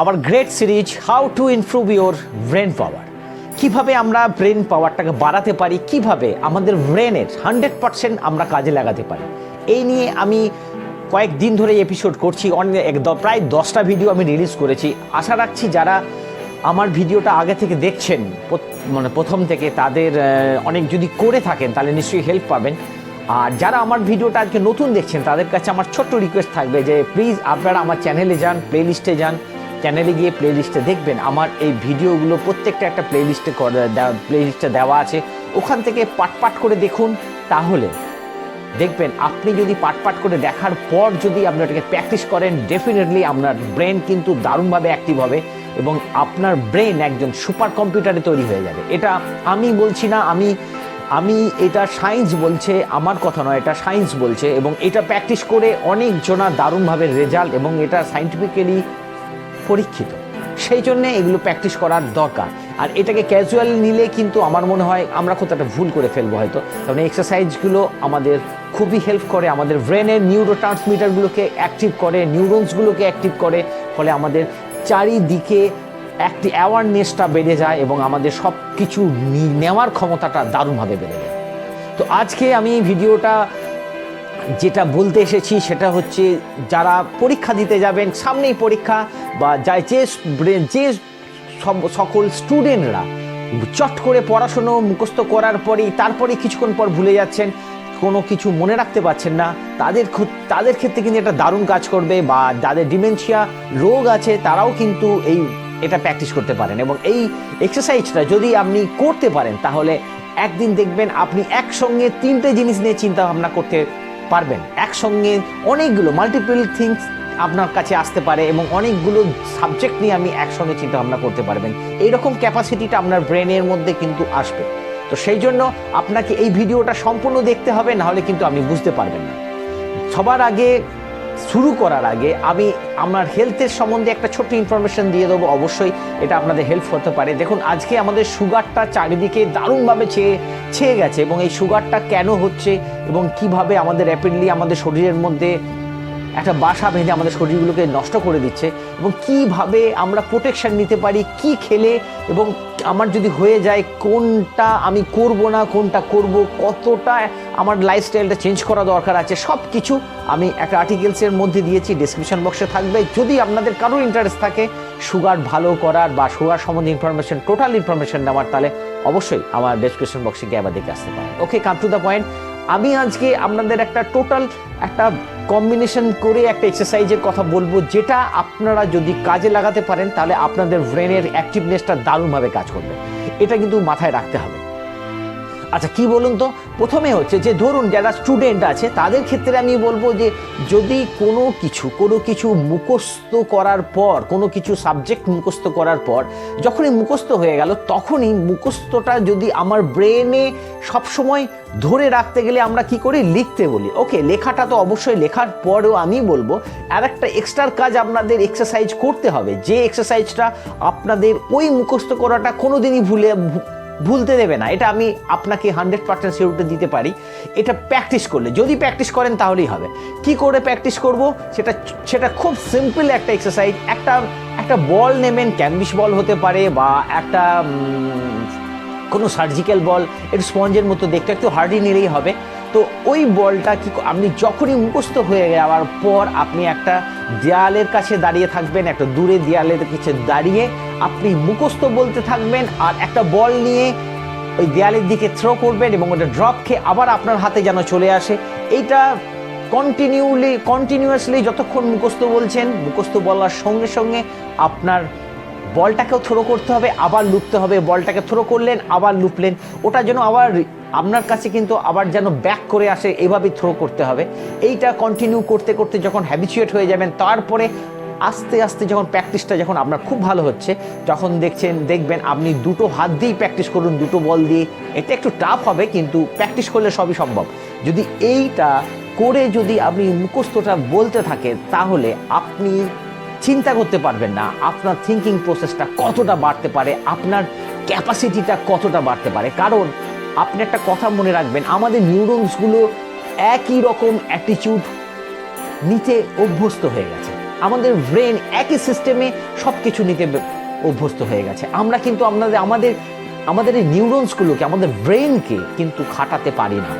আবার great series how to improve your brain power কীভাবে আমরা ব্রেন পাওয়ারটাকে বাড়াতে পারি, কীভাবে আমাদের ব্রেনের হান্ড্রেড পার্সেন্ট আমরা কাজে লাগাতে পারি, এই নিয়ে আমি কয়েকদিন ধরে এপিসোড করছি অনেক প্রায় দশটা ভিডিও আমি রিলিজ করেছি। আশা রাখছি যারা আমার ভিডিওটা আগে থেকে দেখছেন মানে প্রথম থেকে তাদের অনেক যদি করে থাকেন, তাহলে নিশ্চয়ই হেল্প পাবেন। আর যারা আমার ভিডিওটা আজকে নতুন দেখছেন, তাদের কাছে আমার ছোট্ট রিকোয়েস্ট থাকবে যে প্লিজ আপনারা আমার চ্যানেলে যান প্লেলিস্টে যান চ্যানেলে গিয়ে প্লেলিস্টে দেখবেন। আমার এই ভিডিওগুলো প্রত্যেকটা একটা প্লেলিস্টে প্লেলিস্টে দেওয়া আছে। ওখান থেকে পাট পাট করে দেখুন, তাহলে দেখবেন আপনি যদি পাট পাট করে দেখার পর যদি আপনি ওটাকে প্র্যাকটিস করেন ডেফিনেটলি আপনার ব্রেন কিন্তু দারুণভাবে অ্যাক্টিভ হবে এবং আপনার ব্রেন একজন সুপার কম্পিউটারে তৈরি হয়ে যাবে। এটা আমি বলছি না, আমি আমি এটা সায়েন্স বলছে, আমার কথা নয়, এটা সায়েন্স বলছে এবং এটা প্র্যাকটিস করে অনেক জনা দারুণভাবে রেজাল্ট এবং এটা সাইন্টিফিক্যালি পরীক্ষিত। সেই জন্য এগুলো প্র্যাকটিস করার দরকার। আর এটাকে ক্যাজুয়াল নিলে কিন্তু আমার মনে হয় আমরা কোথাও একটা ভুল করে ফেলব হয়তো। কারণ এক্সারসাইজগুলো আমাদের খুবই হেল্প করে, আমাদের ব্রেনের নিউরো ট্রান্সমিটারগুলোকে অ্যাক্টিভ করে নিউরনসগুলোকে অ্যাক্টিভ করে, ফলে আমাদের চারিদিকে একটি অ্যাওয়ারনেসটা বেড়ে যায় এবং আমাদের সব কিছু নেওয়ার ক্ষমতাটা দারুণভাবে বেড়ে যায়। তো আজকে আমি ভিডিওটা যেটা বলতে এসেছি সেটা হচ্ছে যারা পরীক্ষা দিতে যাবেন, সামনেই পরীক্ষা বা যাই যে যে সকল স্টুডেন্টরা চট করে পড়াশুনো মুখস্থ করার পরেই তারপরে কিছুক্ষণ পর ভুলে যাচ্ছেন, কোনো কিছু মনে রাখতে পারছেন না, তাদের তাদের ক্ষেত্রে কিন্তু এটা দারুণ কাজ করবে বা যাদের ডিমেনশিয়া রোগ আছে তারাও কিন্তু এই, এটা প্র্যাকটিস করতে পারেন এবং এই এক্সারসাইজটা যদি আপনি করতে পারেন তাহলে একদিন দেখবেন আপনি একসঙ্গে তিনটে জিনিস নিয়ে চিন্তা ভাবনা করতে পারবেন। একসঙ্গে অনেকগুলো মাল্টিপল থিংস আপনার কাছে আসতে পারে এবং অনেকগুলো সাবজেক্ট নিয়ে আমি একসঙ্গে চিন্তা ভাবনা করতে পারবেন। এইরকম ক্যাপাসিটিটা আপনার ব্রেনের মধ্যে কিন্তু আসবে। তো সেই জন্য আপনাকে এই ভিডিওটা সম্পূর্ণ দেখতে হবে, নাহলে কিন্তু আপনি বুঝতে পারবেন না। সবার আগে শুরু করার আগে আমি আমার হেলথের সম্বন্ধে একটা ছোট্ট ইনফরমেশন দিয়ে দেবো। অবশ্যই এটা আপনাদের হেল্প হতে পারে। দেখুন, আজকে আমাদের সুগারটা চারিদিকে দারুণভাবে ছেয়ে ছেয়ে গেছে এবং এই সুগারটা কেন হচ্ছে এবং কীভাবে আমাদের র্যাপিডলি আমাদের শরীরের মধ্যে একটা বাসা বেঁধে আমাদের শরীরগুলোকে নষ্ট করে দিচ্ছে এবং কীভাবে আমরা প্রোটেকশন নিতে পারি, কি খেলে এবং আমার যদি হয়ে যায়, কোনটা আমি করব না, কোনটা করব, কতটা আমার লাইফস্টাইলটা চেঞ্জ করা দরকার আছে সব কিছু আমি একটা আর্টিকেলসের মধ্যে দিয়েছি ডিসক্রিপশন বক্সে থাকবে। যদি আপনাদের কারোর ইন্টারেস্ট থাকে, সুগার ভালো করার বা সুগার সম্বন্ধে ইনফরমেশন টোটাল ইনফরমেশন নেওয়ার, তাহলে অবশ্যই আমার ডেসক্রিপশন বক্সে গিয়ে আবার দেখে আসতে পারেন। Okay come to the point আমি আজকে আপনাদের একটা টোটাল একটা কম্বিনেশন করে একটা এক্সারসাইজের কথা বলব, যেটা আপনারা যদি কাজে লাগাতে পারেন, তাহলে আপনাদের ব্রেনের অ্যাক্টিভনেসটা দারুণভাবে কাজ করবে। এটা কিন্তু মাথায় রাখতে হবে। আচ্ছা কি বলুন তো? প্রথমে হচ্ছে যে, ধরুন যারা স্টুডেন্ট আছে, তাদের ক্ষেত্রে আমি বলব যে, যদি কোনো কিছু কোনো কিছু মুখস্থ করার পর, কোনো কিছু সাবজেক্ট মুখস্থ করার পর, যখনই মুখস্থ হয়ে গেল, তখনই মুখস্থটা যদি আমার ব্রেনে সবসময় ধরে রাখতে গেলে আমরা কি করি? লিখতে বলি। ওকে লেখাটা তো অবশ্যই লেখার পরেও আমি বলব, আর একটা এক্সট্রার কাজ আপনাদের এক্সারসাইজ করতে হবে। যে এক্সারসাইজটা আপনাদের ওই মুখস্থ করাটা কোনোদিনই ভুলে ভুলতে দেবে না। এটা আমি আপনাকে হান্ড্রেড পার্সেন্ট সিউরিটি দিতে পারি। এটা প্র্যাকটিস করলে। যদি প্র্যাকটিস করেন তাহলেই হবে। কি করে প্র্যাকটিস করব? সেটা সেটা খুব সিম্পল একটা এক্সারসাইজ একটা একটা বল নেবেন ক্যানভিস বল হতে পারে বা একটা কোনো সার্জিক্যাল বল একটু স্পঞ্জের মতো দেখতে, একটু হার্ডি নিলেই হবে। তো ওই বলটা কি আপনি যখনই মুখস্থ হয়ে যাওয়ার পর আপনি একটা দেয়ালের কাছে দাঁড়িয়ে থাকবেন, একটা দূরে দেয়ালের কাছে দাঁড়িয়ে আপনি মুখস্থ বলতে থাকবেন আর একটা বল নিয়ে ওই দেয়ালের দিকে থ্রো করবেন এবং ওটা ড্রপ খেয়ে আবার আপনার হাতে যেন চলে আসে। এইটা কন্টিনিউলি কন্টিনিউয়াসলি যতক্ষণ মুখস্থ বলছেন, মুখস্থ বলার সঙ্গে সঙ্গে আপনার বলটাকেও থ্রো করতে হবে, আবার লুপতে হবে। বলটাকে থ্রো করলেন, আবার লুপলেন। ওটা যেন আবার আপনার কাছে কিন্তু আবার যেন ব্যাক করে আসে এইভাবেই থ্রো করতে হবে। এইটা কন্টিনিউ করতে করতে যখন হ্যাবিচুয়েট হয়ে যাবেন, তারপরে আস্তে আস্তে যখন প্র্যাকটিসটা যখন আপনার খুব ভালো হচ্ছে, যখন দেখছেন, দেখবেন আপনি দুটো হাত দিয়েই প্র্যাকটিস করুন, দুটো বল দিয়ে। এটা একটু টাফ হবে, কিন্তু প্র্যাকটিস করলে সবই সম্ভব। যদি এইটা করে যদি আপনি মুখস্থটা বলতে থাকেন, তাহলে আপনি চিন্তা করতে পারবেন না, আপনার থিঙ্কিং প্রসেসটা কতটা বাড়তে পারে, আপনার ক্যাপাসিটিটা কতটা বাড়তে পারে। কারণ আপনি একটা কথা মনে রাখবেন, আমাদের নিউরনসগুলো একই রকম অ্যাটিটিউড নিতে অভ্যস্ত হয়ে গেছে। আমাদের ব্রেন একই সিস্টেমে সব কিছু নিতে অভ্যস্ত হয়ে গেছে। আমরা কিন্তু আমাদের আমাদের আমাদের এই নিউরনসগুলোকে আমাদের ব্রেনকে কিন্তু খাটাতে পারি না।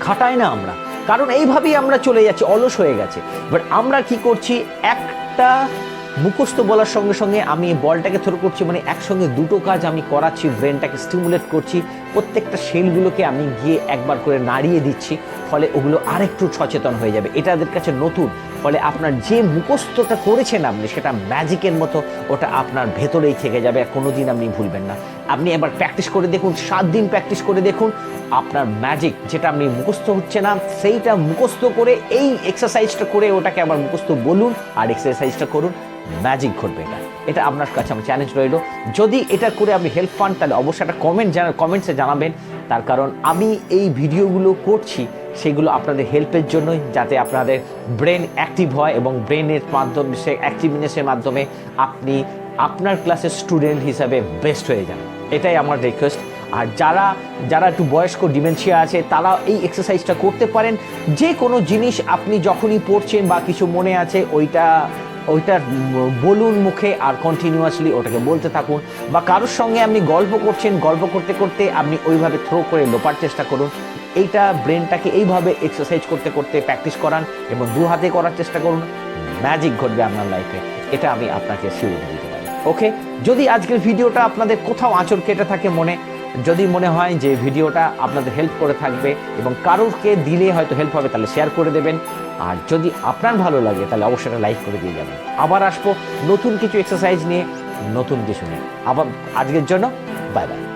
খাটাই না আমরা। কারণ এইভাবেই আমরা চলে যাচ্ছি, অলস হয়ে গেছে। বাট আমরা কি করছি, একটা মুখস্থ বলার সঙ্গে সঙ্গে আমি বলটাকে থ্রো করছি মানে একসঙ্গে দুটো কাজ আমি করাচ্ছি ব্রেনটাকে স্টিমুলেট করছি প্রত্যেকটা সেলগুলোকে আমি গিয়ে একবার করে নাড়িয়ে দিচ্ছি, ফলে ওগুলো আরেকটু সচেতন হয়ে যাবে। এটা তাদের কাছে নতুন, ফলে আপনার যে মুখস্থটা করেছেন আপনি, সেটা ম্যাজিকের মতো ওটা আপনার ভেতরেই থেকে যাবে, আর কোনোদিন আপনি ভুলবেন না। আপনি এবার প্র্যাকটিস করে দেখুন, সাত দিন প্র্যাকটিস করে দেখুন, আপনার ম্যাজিক, যেটা আপনি মুখস্থ হচ্ছে না, সেইটা মুখস্থ করে, এই এক্সারসাইজটা করে ওটাকে আবার মুখস্থ বলুন আর এক্সারসাইজটা করুন, ম্যাজিক ঘটবে এটা। এটা আপনার কাছে আমার চ্যালেঞ্জ রইল। যদি এটা করে আপনি হেল্প পান, তাহলে অবশ্যই একটা কমেন্ট জানা, কমেন্টসে জানাবেন। তার কারণ আমি এই ভিডিওগুলো করছি, সেগুলো আপনাদের হেল্পের জন্যই, যাতে আপনাদের ব্রেন অ্যাক্টিভ হয় এবং ব্রেনের মাধ্যমে, সে অ্যাক্টিভনেসের মাধ্যমে আপনি আপনার ক্লাসের স্টুডেন্ট হিসাবে বেস্ট হয়ে যান। এটাই আমার রিকোয়েস্ট। আর যারা যারা একটু বয়স্ক, ডিমেনশিয়া আছে তারা এই এক্সারসাইজটা করতে পারেন। যে কোনো জিনিস আপনি যখনই পড়ছেন বা কিছু মনে আছে, ওইটা ওইটা বলুন মুখে আর কন্টিনিউয়াসলি ওটাকে বলতে থাকুন। বা কারোর সঙ্গে আপনি গল্প করছেন, গল্প করতে করতে আপনি ওইভাবে থ্রো করে লোপার চেষ্টা করুন। এইটা ব্রেনটাকে এইভাবে এক্সারসাইজ করতে করতে প্র্যাকটিস করান এবং দু হাতে করার চেষ্টা করুন। ম্যাজিক ঘটবে আপনার লাইফে এটা আমি আপনাকে শিওর দিতে পারি। ওকে যদি আজকের ভিডিওটা আপনাদের কোথাও আঁচড় কেটে থাকে মনে যদি মনে হয় যে ভিডিওটা আপনাদের হেল্প করে থাকবে এবং কারোরকে দিলে হয়তো হেল্প হবে, তাহলে শেয়ার করে দেবেন। আর যদি আপনার ভালো লাগে, তাহলে অবশ্যই লাইক করে দিয়ে যাবেন। আবার আসব নতুন কিছু এক্সারসাইজ নিয়ে, নতুন কিছু নিয়ে। আবার আজকের জন্য বাই বাই